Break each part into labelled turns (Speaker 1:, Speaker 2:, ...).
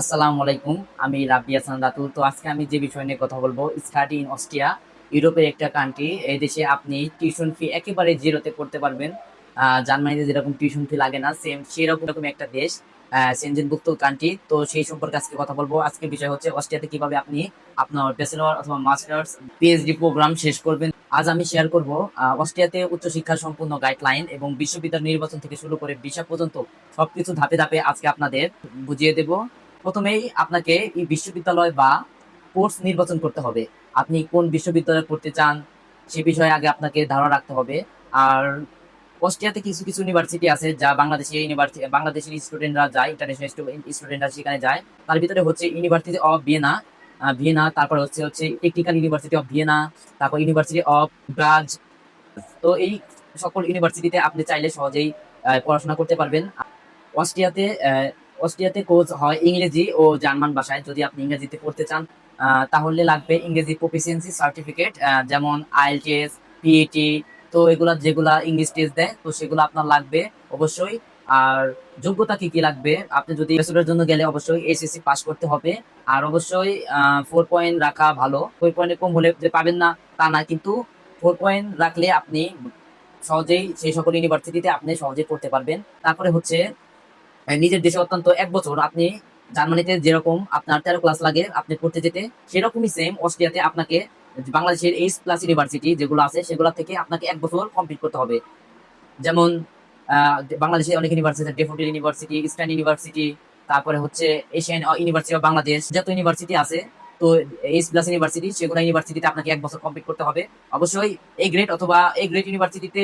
Speaker 1: আসসালামু আলাইকুম, আমি রাবি হাসান তো আজকে আমি যে বিষয় নিয়ে কথা বলব স্টাডি ইন অস্ট্রিয়া ইউরোপের একটা কান্ট্রি এই দেশে আপনি টিউশন ফি একেবারে জিরোতে করতে পারবেন। জার্মানিতে যেরকম টিউশন ফি লাগে না সেম সেরকম রকম একটা দেশ সেনজেনভুক্ত কান্ট্রি তো সেই সম্পর্কে আজকে কথা বলব। আজকে বিষয় হচ্ছে অস্ট্রিয়াতে কীভাবে আপনি আপনার ব্যাচেলর অথবা মাস্টার্স পিএইচডি প্রোগ্রাম শেষ করবেন। আজ আমি শেয়ার করব অস্ট্রিয়াতে উচ্চশিক্ষা সম্পূর্ণ গাইডলাইন এবং বিশ্ববিদ্যালয় নির্বাচন থেকে শুরু করে ভিসা পর্যন্ত সবকিছু ধাপে ধাপে আজকে আপনাদের বুঝিয়ে দেব। প্রথমেই আপনাকে এই বিশ্ববিদ্যালয় বা কোর্স নির্বাচন করতে হবে। আপনি কোন বিশ্ববিদ্যালয়ে পড়তে চান, সে বিষয়ে আগে আপনাকে ধারণা রাখতে হবে। আর অস্ট্রিয়াতে কিছু কিছু ইউনিভার্সিটি আছে যা বাংলাদেশি ইউনিভার্সিটি বাংলাদেশের স্টুডেন্টরা যায় ইন্টারন্যাশনাল স্টুডেন্টরা সেখানে যায়। তার ভিতরে হচ্ছে ইউনিভার্সিটি অফ ভিয়েনা ভিয়েনা তারপর হচ্ছে হচ্ছে টেকনিক্যাল ইউনিভার্সিটি অফ ভিয়েনা তারপর ইউনিভার্সিটি অফ ব্রাজ তো এই সকল ইউনিভার্সিটিতে আপনি চাইলে সহজেই পড়াশোনা করতে পারবেন। অস্ট্রিয়াতে অস্ট্রিয়াতে কোর্স হয় ইংরেজি ও জার্মান ভাষায়। যদি আপনি ইংরেজিতে পড়তে চান তাহলে লাগবে ইংরেজি প্রফিসিয়েন্সি সার্টিফিকেট যেমন আইএলটিএস পিএটি তো এগুলা যেগুলা ইংলিশ টেস্ট দেয়, তো সেগুলো আপনার লাগবে অবশ্যই। আর যোগ্যতা কি কি লাগবে? আপনি যদি ব্যাচেলরের জন্য গেলে অবশ্যই এসএসসি পাস করতে হবে। আর অবশ্যই ফোর পয়েন্ট রাখা ভালো। ফোর পয়েন্টের কম হলে যে পাবেন না, তা না, কিন্তু ফোর পয়েন্ট রাখলে আপনি সহজেই সেই সকল ইউনিভার্সিটিতে আপনি সহজেই পড়তে পারবেন। তারপরে হচ্ছে নিজের দেশে অত্যন্ত এক বছর আপনি জার্মানিতে যেরকম আপনার তেরো ক্লাস লাগে, আপনি পড়তে যেতে, সেরকমই সেম অস্ট্রিয়াতে আপনাকে বাংলাদেশের এইচ প্লাস ইউনিভার্সিটি যেগুলো আছে, সেগুলো থেকে আপনাকে এক বছর কমপ্লিট করতে হবে। যেমন বাংলাদেশে অনেক university Daffodil university Eastern university তারপরে হচ্ছে এশিয়ান ইউনিভার্সিটি অফ বাংলাদেশ যত ইউনিভার্সিটি আছে, তো এইচ প্লাস ইউনিভার্সিটি সেগুলো ইউনিভার্সিটিতে আপনাকে এক বছর কমপ্লিট করতে হবে। অবশ্যই এই গ্রেড অথবা এই গ্রেড ইউনিভার্সিটিতে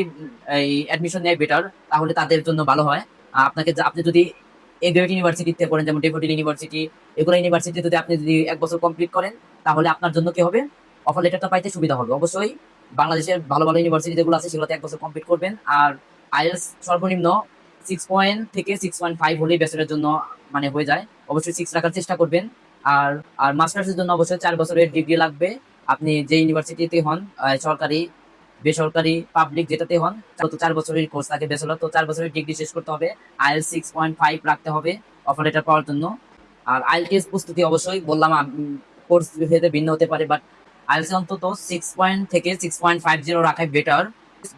Speaker 1: এই অ্যাডমিশন নেয় বেটার তাহলে তাদের জন্য ভালো হয়। আপনাকে আপনি যদি এই গ্রেড ইউনিভার্সিটিতে পড়েন, যেমন ডেফোডিল ইউনিভার্সিটি এগুলো ইউনিভার্সিটি যদি আপনি যদি এক বছর কমপ্লিট করেন, তাহলে আপনার জন্য কি হবে? অফার লেটারটা পাইতে সুবিধা হবে, অবশ্যই। বাংলাদেশের ভালো ভালো ইউনিভার্সিটি যেগুলো আছে, সেগুলোতে এক বছর কমপ্লিট করবেন। আর আইএলস সর্বনিম্ন সিক্স পয়েন্ট থেকে সিক্স পয়েন্ট ফাইভ হলেই ব্যাচেলের জন্য মানে হয়ে যায়। অবশ্যই সিক্স রাখার চেষ্টা করবেন। আর আর মাস্টার্সের জন্য অবশ্যই চার বছরের ডিগ্রি লাগবে। আপনি যে ইউনিভার্সিটিতে হন সরকারি বেসরকারি পাবলিক যেটাতে হন তত চার বছরের কোর্স থাকে ব্যাচেলর তো চার বছরের ডিগ্রি শেষ করতে হবে। আইএল সিক্স পয়েন্ট ফাইভ রাখতে হবে অফার লেটার পাওয়ার জন্য। আর আইএলটিএস প্রস্তুতি অবশ্যই, বললাম কোর্স ভেদে ভিন্ন হতে পারে বাট আইএলস অন্তত সিক্স পয়েন্ট থেকে সিক্স পয়েন্ট ফাইভ জিরো রাখাই বেটার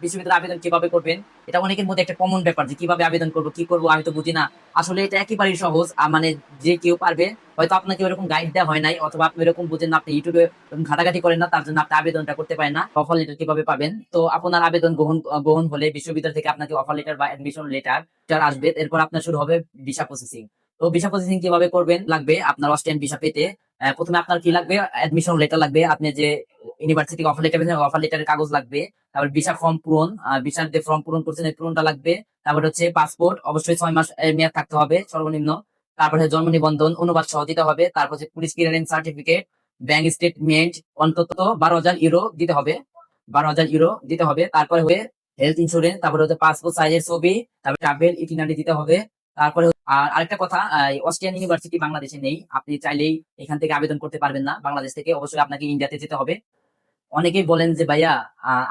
Speaker 1: বিশ্ববিদ্যালয়ে আবেদন কীভাবে করবেন? এটা অনেকের মধ্যে একটা কমন ব্যাপার যে কীভাবে আবেদন করব, কি করব, আমি তো বুঝি না। আসলে এটা একেবারেই সহজ মানে যে কেউ পারবে, হয়তো আপনাকে ওরকম গাইড দেওয়া হয় নাই, অথবা আপনি এরকম বুঝেন না, আপনি ইউটিউবে ঘাটাঘাটি করেন না, তার জন্য আপনি আবেদনটা করতে পারেন না। অফার লেটার কীভাবে পাবেন? তো আপনার আবেদন গ্রহণ গ্রহণ হলে বিশ্ববিদ্যালয় থেকে আপনাকে অফার লেটার বা অ্যাডমিশন লেটার আসবে। এরপর আপনার শুরু হবে ভিসা প্রসেসিং তো ভিসা প্রসেসিং কীভাবে করবেন লাগবে? আপনার অস্ট্রেলিয়ান ভিসা পেতে। প্রথমে আপনার কি লাগবে? অ্যাডমিশন লেটার লাগবে। আপনি যে ইউনিভার্সিটি অফার লেটার অফার লেটারের কাগজ লাগবে। তারপর ভিসা ফর্ম পূরণ। ভিসার যে ফর্ম পূরণ করছেন, এই পূরণটা লাগবে। তারপর হচ্ছে পাসপোর্ট অবশ্যই ছয় মাস মেয়াদ থাকতে হবে, সর্বনিম্ন। তারপরে জন্ম নিবন্ধন, অনুবাদ সহ দিতে হবে। তারপর হচ্ছে police clearance certificate bank statement অন্তত বারো হাজার ইউরো দিতে হবে। বারো হাজার ইউরো দিতে হবে। তারপরে হয়ে হেলথ ইন্স্যুরেন্স তারপরে হচ্ছে পাসপোর্ট সাইজের ছবি, তারপরে ট্রাভেল ইটিনারি দিতে হবে। তারপরে আর আরেকটা কথা অস্ট্রিয়ান ইউনিভার্সিটি বাংলাদেশে নেই। আপনি চাইলেই এখান থেকে আবেদন করতে পারবেন না। বাংলাদেশ থেকে অবশ্যই আপনাকে ইন্ডিয়াতে যেতে হবে। অনেকেই বলেন যে, ভাইয়া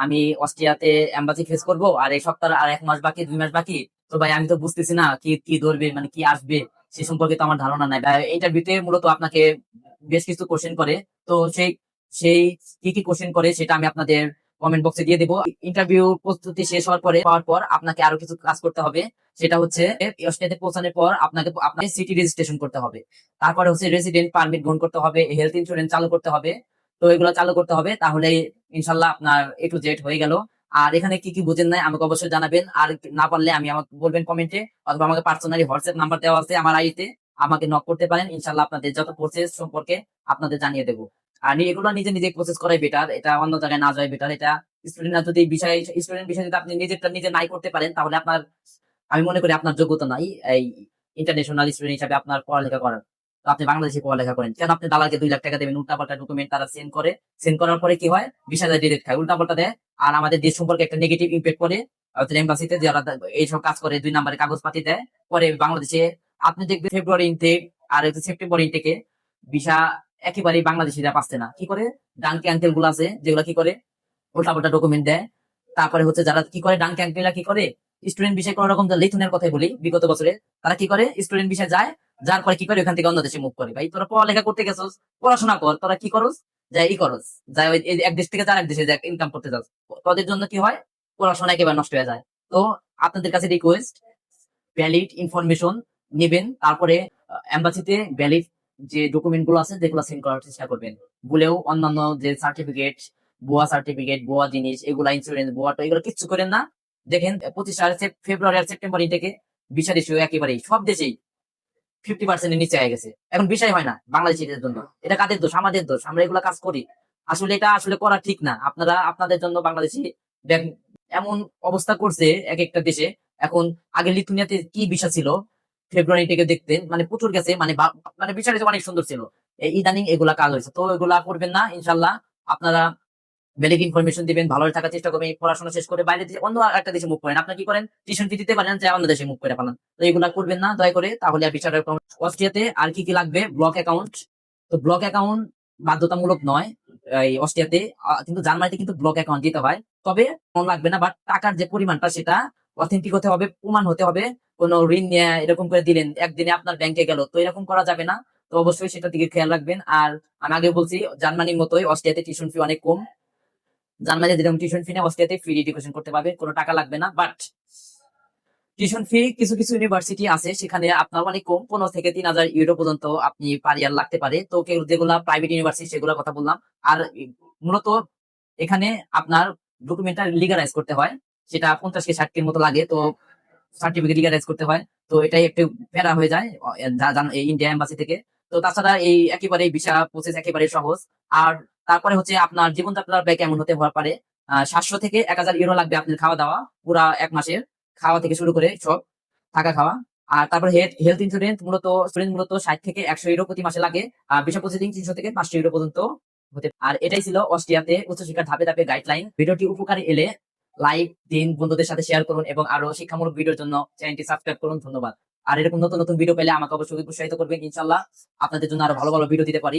Speaker 1: আমি অস্ট্রিয়াতে এম্বাসি ফেস করব, আর এই সপ্তাহ আর এক মাস বাকি, দুই মাস বাকি। তো ভাই, আমি তো বুঝতেছি না কি কি ধরবে মানে কি আসবে, সে সম্পর্কে তো আমার ধারণা নাই। ইন্টারভিউতে মূলত আপনাকে বেশ কিছু কোশ্চেন করে। তো সেই সেই কি কি কোশ্চেন করে, সেটা আমি আপনাদের কমেন্ট বক্সে দিয়ে দেবো। ইন্টারভিউ প্রস্তুতি শেষ হওয়ার পরে পাওয়ার পর আপনাকে আরও কিছু কাজ করতে হবে। সেটা হচ্ছে অস্ট্রিয়াতে পৌঁছানোর পর আপনাকে আপনাকে সিটি রেজিস্ট্রেশন করতে হবে। তারপরে হচ্ছে রেসিডেন্ট পারমিট গ্রহণ করতে হবে হেলথ ইন্স্যুরেন্স চালু করতে হবে। তো এগুলো চালু করতে হবে, তাহলে ইনশাল্লাহ আপনার এ টু জেড হয়ে গেল। আর এখানে কি কি বুঝেন নাই, আমাকে অবশ্যই জানাবেন। আর না পারলে আমি আমাকে বলবেন কমেন্টে অথবা আমাকে পার্সোনালি হোয়াটসঅ্যাপ নাম্বার দেওয়া আছে আমার আইতে আমাকে নক করতে পারেন, ইনশাল্লাহ আপনাদের যত প্রসেস সম্পর্কে আপনাদের জানিয়ে দেবো। এগুলো নিজে নিজে প্রসেস করাই বেটার এটা অন্য জায়গায় না যায় বেটার এটা স্টুডেন্টরা যদি বিষয় স্টুডেন্ট বিষয় যদি আপনি নিজেরটা নিজে নাই করতে পারেন, তাহলে আপনার আমি মনে করি আপনার যোগ্যতা নাই এই ইন্টারন্যাশনাল স্টুডেন্ট হিসাবে আপনার পড়ালেখা করার। আপনি বাংলাদেশে পড়ালেখা করেন। কেন আপনি দালালকে দুই লাখ টাকা দেবেন, উল্টাপাল্টা ডকুমেন্ট তারা সেন্ড করে। সেন্ড করার পরে কি হয়? বিশ হাজার ডিরেক্ট খায়, উল্টাপাল্টা দেয়। আর আমাদের দেশ সম্পর্কে একটা নেগেটিভ ইম্প্যাক্ট পড়ে। এম্বাসিতে যারা এইসব কাজ করে, দুই নম্বরে কাগজপাতি দেয়। পরে বাংলাদেশে আপনি দেখবেন ফেব্রুয়ারি ইনটেক আর সেপ্টেম্বর ইনটেকে ভিসা একেবারেই বাংলাদেশিরা পাচ্ছে না। কি করে? ডাঙ্কি আঙ্কেলগুলো আছে, যেগুলো কি করে? উল্টাপাল্টা ডকুমেন্ট দেয়। তারপরে হচ্ছে যারা কি করে? ডাঙ্কি আঙ্কেলরা কি করে? স্টুডেন্ট বিষয়ে কোন রকম লিথুনের কথাই বলি, বিগত বছরে, তারা কি করে? স্টুডেন্ট বিষয়ে যায়, যার পরে কি করে? ওখান থেকে অন্য দেশে মুভ করে। ভাই, তোরা পড়ালেখা করতে গেছস, পড়াশোনা কর, তোরা কি করস? যাই ই করস। যাই এক দেশ থেকে যার এক দেশে ইনকাম করতে যাস। তোদের জন্য কি হয়? পড়াশোনা একেবারে নষ্ট হয়ে যায়। তো আপনাদের কাছে রিকোয়েস্ট ভ্যালিড ইনফরমেশন নেবেন। তারপরে এম্বাসিতে ভ্যালিড যে ডকুমেন্টগুলো আছে, যেগুলো সেন্ড করার চেষ্টা করবেন। ভুলেও অন্যান্য যে সার্টিফিকেট বোয়া সার্টিফিকেট বোয়া জিনিস, এগুলা ইন্স্যুরেন্স বোয়াটা এগুলো কিচ্ছু করেন না। দেখেন, পঁচিশ ফেব্রুয়ারি আর সেপ্টেম্বর থেকে ভিসা রেশিও একেবারেই। সব দেশেই ফিফটি পার্সেন্টের নিচে হয়ে গেছে। এখন বিষয় হয় না, বাংলাদেশিদের জন্য। এটা কাদের দোষ? আমাদের দোষ। আমরা এগুলা কাজ করি। আসলে এটা আসলে করা ঠিক না। আপনারা, আপনাদের জন্য বাংলাদেশি এমন অবস্থা করছে এক একটা দেশে। এখন আগে লিথুনিয়াতে কি বিষয় ছিল? ফেব্রুয়ারি থেকে দেখতেন মানে প্রচুর গেছে মানে মানে বিষয়টা অনেক সুন্দর ছিল। ইদানিং এগুলা কাজ হয়েছে। তো এগুলা করবেন না ইনশাল্লাহ আপনারা ভ্যালিড ইনফরমেশন দিবেন, ভালো থাকার চেষ্টা করবেন পড়াশোনা শেষ করে বাইরে অন্য একটা দেশে মুভ করেন। আপনার কি করেন? টিউশন ফি দিতে পারেন যে অন্য দেশে মুভ করে পালান। তো এগুলা করবেন না, দয়া করে, তাহলে আর বিচার অস্ট্রিয়াতে আর কি কি লাগবে? ব্লক অ্যাকাউন্ট তো ব্লক অ্যাকাউন্ট বাধ্যতামূলক নয়, এই অস্ট্রিয়াতে কিন্তু জার্মানিতে কিন্তু ব্লক অ্যাকাউন্ট দিতে হয়। তবে লাগবে না বাট টাকার যে পরিমাণটা সেটা অথেন্টিক হতে হবে, প্রমাণ হতে হবে। কোনো ঋণ নিয়ে এরকম করে দিলেন, একদিনে আপনার ব্যাংকে গেল, তো এরকম করা যাবে না। তো অবশ্যই সেটা দিকে খেয়াল রাখবেন। আর আমি আগে বলছি, জার্মানির মতোই অস্ট্রিয়াতে টিউশন ফি অনেক কম। জার্মানিতে যেরকম টিউশন ফি নেই অস্ট্রিয়াতে ফ্রি এডুকেশন করতে পারবে, কোনো টাকা লাগবে না। বাট টিউশন ফি কিছু কিছু ইউনিভার্সিটি আছে, সেখানে আপনার অনেক কম, পনেরো থেকে তিন হাজার ইউরো পর্যন্ত আপনি পার ইয়ার লাগতে পারে। তো কেউ যেগুলা প্রাইভেট ইউনিভার্সিটি সেগুলোর কথা বললাম। আর মূলত এখানে আপনার ডকুমেন্টটা লিগালাইজ করতে হয়, সেটা পঞ্চাশ কে ষাট কের মতো লাগে। তো সার্টিফিকেট লিগালাইজ করতে হয়। তো এটাই একটু প্যারা হয়ে যায় ইন্ডিয়া এম্বাসি থেকে। তো তাছাড়া এই একেবারে ভিসা প্রসেস একেবারে সহজ। আর তারপরে হচ্ছে আপনার জীবনযাত্রার ব্যয় কেমন হতে পারে? সাতশো থেকে এক হাজার ইউরো লাগবে আপনার খাওয়া দাওয়া, পুরা এক মাসের খাওয়া থেকে শুরু করে সব থাকা খাওয়া। আর তারপর হেলথ ইন্স্যুরেন্স মূলত স্টুডেন্ট মূলত ষাট থেকে একশো ইউরো প্রতি মাসে লাগে, আর ভিসা প্রসেসিং তিনশো থেকে পাঁচশো ইউরো পর্যন্ত হতে আর এটাই ছিল অস্ট্রিয়াতে উচ্চশিক্ষার ধাপে ধাপে গাইডলাইন ভিডিওটি উপকারী এলে লাইক দিন বন্ধুদের সাথে শেয়ার করুন এবং আরও শিক্ষামূলক ভিডিওর জন্য চ্যানেলটি সাবস্ক্রাইব করুন। ধন্যবাদ। আর এরকম নতুন নতুন ভিডিও পেলে আমাকে অবশ্যই উৎসাহিত করবেন ইনশাল্লাহ আপনাদের জন্য আরও ভালো ভালো ভিডিও দিতে পারি।